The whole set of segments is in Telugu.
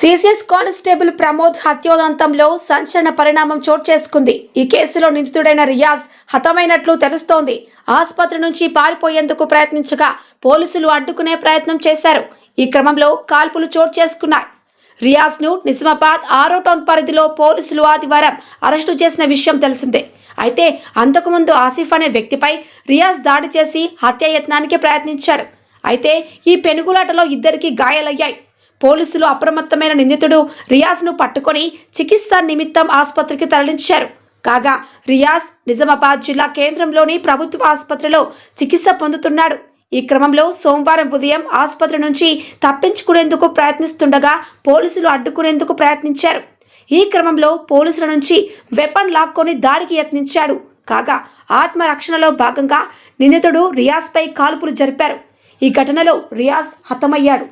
సీసీఎస్ కానిస్టేబుల్ ప్రమోద్ హత్యోదంతంలో సంచలన పరిణామం చోటు చేసుకుంది. ఈ కేసులో నిందితుడైన రియాజ్ హతమైనట్లు తెలుస్తోంది. ఆసుపత్రి నుంచి పారిపోయేందుకు ప్రయత్నించగా పోలీసులు అడ్డుకునే ప్రయత్నం చేశారు. ఈ క్రమంలో కాల్పులు చోటు చేసుకున్నాయి. రియాజ్ను నిజామాబాద్ ఆరో టౌన్ పరిధిలో పోలీసులు ఆదివారం అరెస్టు చేసిన విషయం తెలిసిందే. అయితే అంతకుముందు ఆసిఫ్ అనే వ్యక్తిపై రియాజ్ దాడి చేసి హత్యాయత్నానికి ప్రయత్నించాడు. అయితే ఈ పెనుగులాటలో ఇద్దరికి గాయాలయ్యాయి. పోలీసులు అప్రమత్తమైన నిందితుడు రియాజ్ను పట్టుకొని చికిత్స నిమిత్తం ఆసుపత్రికి తరలించారు. కాగా రియాజ్ నిజామాబాద్ జిల్లా కేంద్రంలోని ప్రభుత్వ ఆసుపత్రిలో చికిత్స పొందుతున్నాడు. ఈ క్రమంలో సోమవారం ఉదయం ఆసుపత్రి నుంచి తప్పించుకునేందుకు ప్రయత్నిస్తుండగా పోలీసులు అడ్డుకునేందుకు ప్రయత్నించారు. ఈ క్రమంలో పోలీసుల నుంచి వెపన్ లాక్కొని దాడికి యత్నించాడు. కాగా ఆత్మరక్షణలో భాగంగా నిందితుడు రియాజ్పై కాల్పులు జరిపారు. ఈ ఘటనలో రియాజ్ హతమయ్యాడు.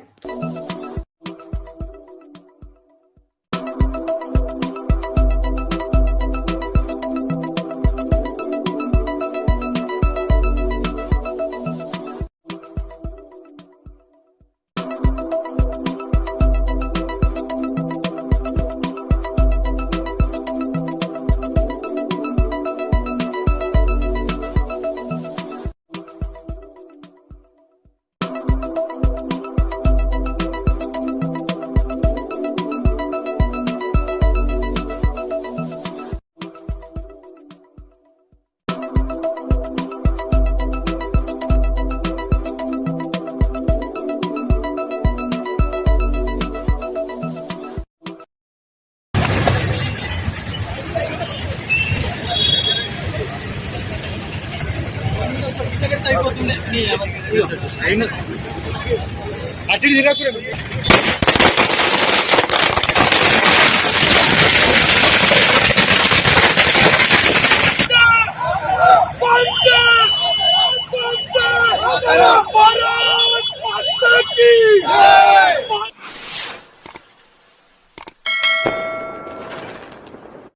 Yeah.